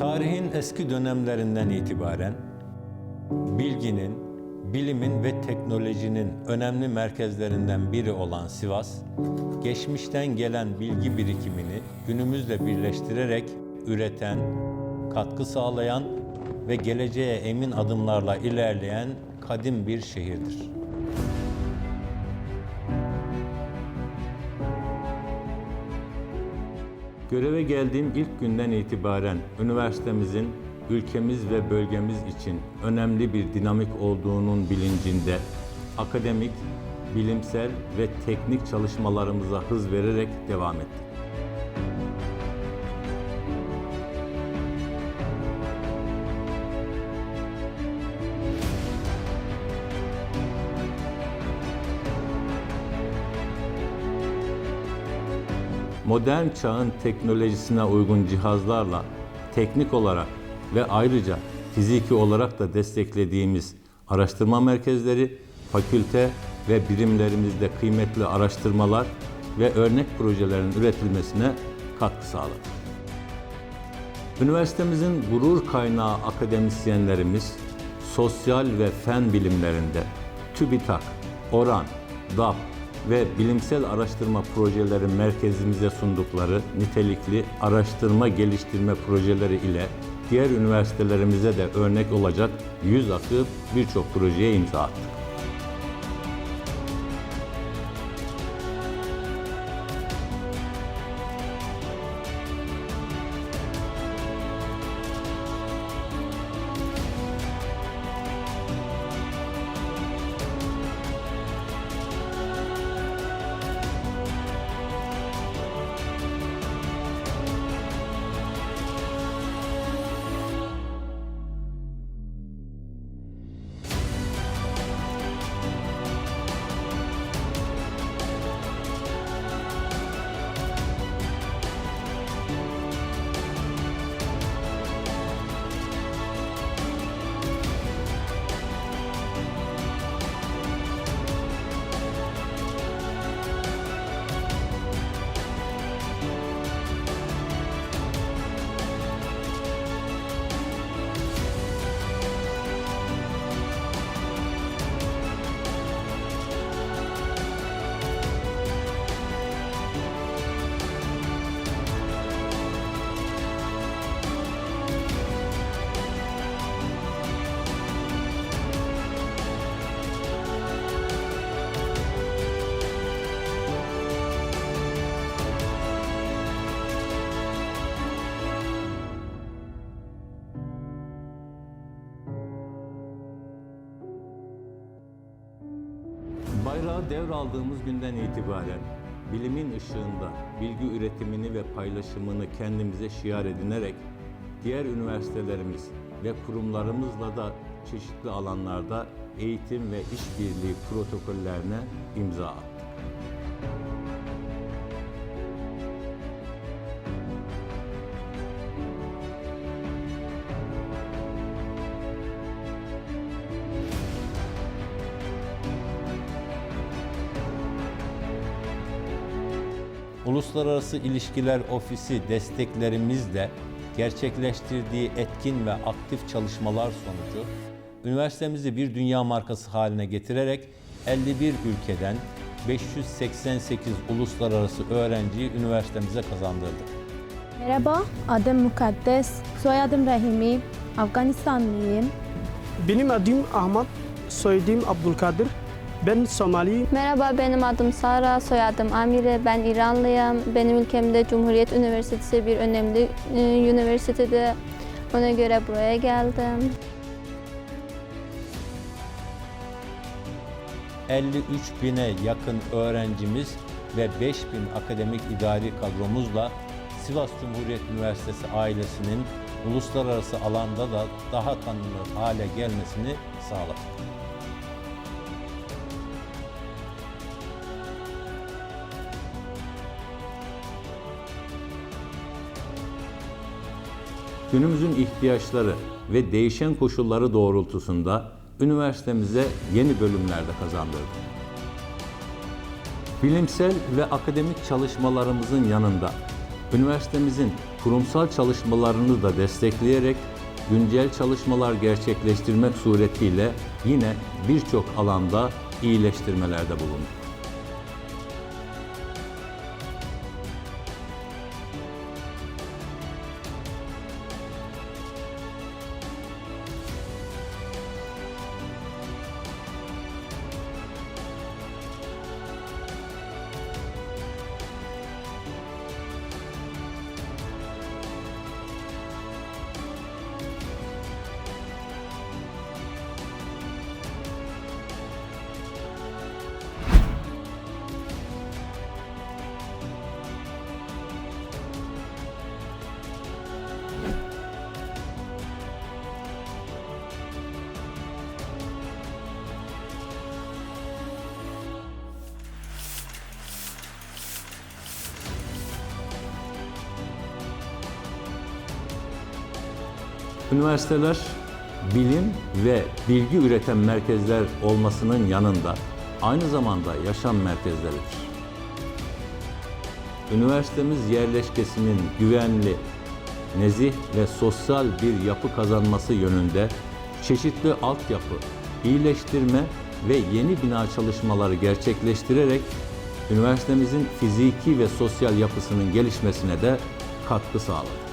Tarihin eski dönemlerinden itibaren bilginin, bilimin ve teknolojinin önemli merkezlerinden biri olan Sivas, geçmişten gelen bilgi birikimini günümüzle birleştirerek üreten, katkı sağlayan ve geleceğe emin adımlarla ilerleyen kadim bir şehirdir. Göreve geldiğim ilk günden itibaren üniversitemizin ülkemiz ve bölgemiz için önemli bir dinamik olduğunun bilincinde akademik, bilimsel ve teknik çalışmalarımıza hız vererek devam ettik. Modern çağın teknolojisine uygun cihazlarla teknik olarak ve ayrıca fiziki olarak da desteklediğimiz araştırma merkezleri, fakülte ve birimlerimizde kıymetli araştırmalar ve örnek projelerin üretilmesine katkı sağladı. Üniversitemizin gurur kaynağı akademisyenlerimiz sosyal ve fen bilimlerinde TÜBİTAK, ORAN, DAP ve bilimsel araştırma projeleri merkezimize sundukları nitelikli araştırma geliştirme projeleri ile diğer üniversitelerimize de örnek olacak yüz akı birçok projeye imza attık. Bayrağı devraldığımız günden itibaren bilimin ışığında bilgi üretimini ve paylaşımını kendimize şiar edinerek diğer üniversitelerimiz ve kurumlarımızla da çeşitli alanlarda eğitim ve işbirliği protokollerine imza attık. Uluslararası İlişkiler Ofisi desteklerimizle gerçekleştirdiği etkin ve aktif çalışmalar sonucu üniversitemizi bir dünya markası haline getirerek 51 ülkeden 588 uluslararası öğrenciyi üniversitemize kazandırdık. Merhaba, adım Mukaddes, soyadım Rahimi, Afganistanlıyım. Benim adım Ahmet, soyadım Abdülkadir. Ben Somali. Merhaba benim adım Sara, soyadım Amire, ben İranlıyım. Benim ülkemde Cumhuriyet Üniversitesi bir önemli e, üniversitede. Ona göre buraya geldim. 53 bine yakın öğrencimiz ve 5 bin akademik idari kadromuzla Sivas Cumhuriyet Üniversitesi ailesinin uluslararası alanda da daha tanınır hale gelmesini sağladık. Günümüzün ihtiyaçları ve değişen koşulları doğrultusunda üniversitemize yeni bölümlerde kazandırdık. Bilimsel ve akademik çalışmalarımızın yanında üniversitemizin kurumsal çalışmalarını da destekleyerek güncel çalışmalar gerçekleştirmek suretiyle yine birçok alanda iyileştirmelerde bulunduk. Üniversiteler bilim ve bilgi üreten merkezler olmasının yanında aynı zamanda yaşam merkezleridir. Üniversitemiz yerleşkesinin güvenli, nezih ve sosyal bir yapı kazanması yönünde çeşitli altyapı, iyileştirme ve yeni bina çalışmaları gerçekleştirerek üniversitemizin fiziki ve sosyal yapısının gelişmesine de katkı sağladı.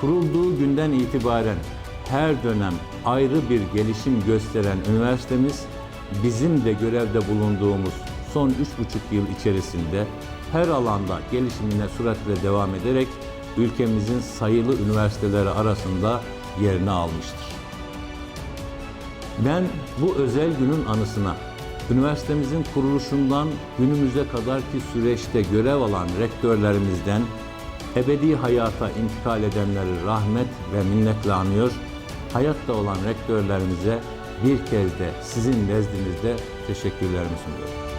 Kurulduğu günden itibaren her dönem ayrı bir gelişim gösteren üniversitemiz bizim de görevde bulunduğumuz son üç buçuk yıl içerisinde her alanda gelişimine süratle devam ederek ülkemizin sayılı üniversiteleri arasında yerini almıştır. Ben bu özel günün anısına üniversitemizin kuruluşundan günümüze kadarki süreçte görev alan rektörlerimizden ebedi hayata intikal edenleri rahmet ve minnetle anıyor, hayatta olan rektörlerimize bir kez de sizin nezdinizde teşekkürlerimi sunuyorum.